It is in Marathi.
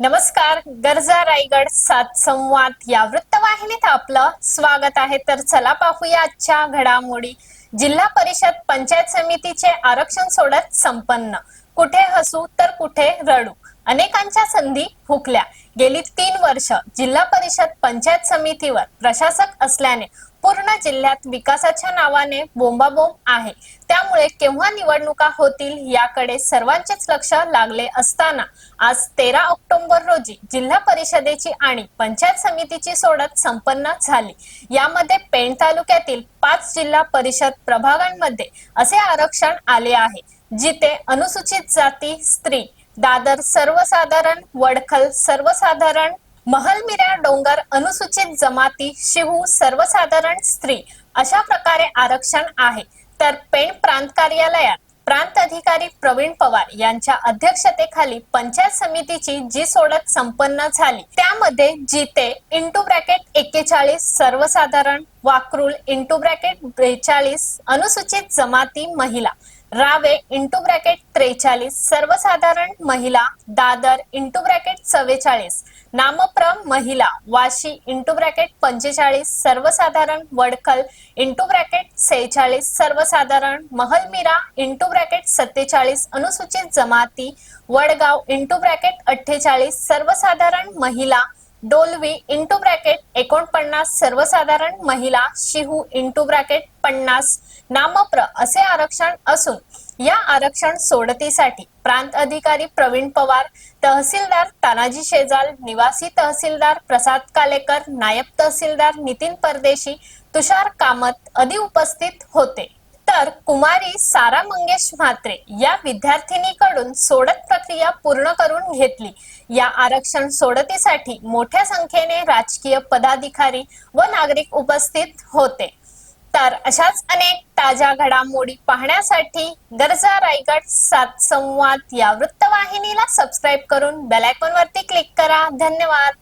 नमस्कार गरजा रायगड सात संवाद या वृत्तवाहिनीत आपलं स्वागत आहे. तर चला पाहूया आजच्या घडामोडी. जिल्हा परिषद पंचायत समितीचे आरक्षण सोडत संपन्न. कुठे हसू तर कुठे रडू? अनेकांच्या संधी हुकल्या गेली तीन वर्ष जिल्हा परिषद पंचायत समितीवर प्रशासक असल्याने पूर्ण जिल्ह्यात विकासाच्या नावाने बोंबाबोंब आहे. त्यामुळे केव्हा निवडणुका होतील याकडे सर्वांचेच लक्ष लागले असताना आज तेरा ऑक्टोबर रोजी जिल्हा परिषदेची आणि पंचायत समितीची सोडत संपन्न झाली. यामध्ये पेण तालुक्यातील पाच जिल्हा परिषद प्रभागांमध्ये असे आरक्षण आले आहे जिथे अनुसूचित जाती स्त्री दादर सर्वसाधारण वडखल सर्वसाधारण महलमिऱ्या डोंगर अनुसूचित जमाती शिहू सर्वसाधारण स्त्री अशा प्रकारे आरक्षण आहे. तर पेण प्रांत कार्यालयात प्रांत अधिकारी प्रवीण पवार यांच्या अध्यक्षतेखाली पंचायत समितीची जी सोडत संपन्न झाली त्यामध्ये जिते इंटू ब्रॅकेट एक्केचाळीस सर्वसाधारण वाक्रुल इंटू ब्रॅकेट बेचाळीस अनुसूचित जमाती महिला रावे इंटू ब्रॅकेट त्रेचाळीस सर्वसाधारण महिला दादर इंटू ब्रॅकेट चव्वेचाळीस नामप्रम महिला वाशी इंटू ब्रॅकेट पंचेचाळीस सर्वसाधारण वडखल इंटू ब्रॅकेट सेहेचाळीस सर्वसाधारण महलमिरा इंटू ब्रॅकेट सत्तेचाळीस अनुसूचित जमाती वडगाव इंटू ब्रॅकेट अठ्ठेचाळीस सर्वसाधारण महिला डोलवी इंटू ब्रॅकेट एकोणपन्नास सर्वसाधारण महिला शिहू इंटू ब्रॅकेट पन्नास नामप्र असे आरक्षण असून या आरक्षण सोडतीसाठी प्रांत अधिकारी प्रवीण पवार तहसीलदार तानाजी शेजाल निवासी तहसीलदार प्रसाद कालेकर नायब तहसीलदार नितीन परदेशी तुषार कामत आदी उपस्थित होते. तर कुमारी सारा मंगेश म्हात्रे या विद्यार्थिनीकडून सोडत प्रक्रिया पूर्ण करून घेतली. या आरक्षण सोडतीसाठी मोठ्या संख्येने राजकीय पदाधिकारी व नागरिक उपस्थित होते. तर अशाच अनेक ताज्या घडामोडी पाहण्यासाठी गरजा रायगड सात संवाद या वृत्तवाहिनीला सबस्क्राईब करून बेल आयकॉन वरती क्लिक करा. धन्यवाद.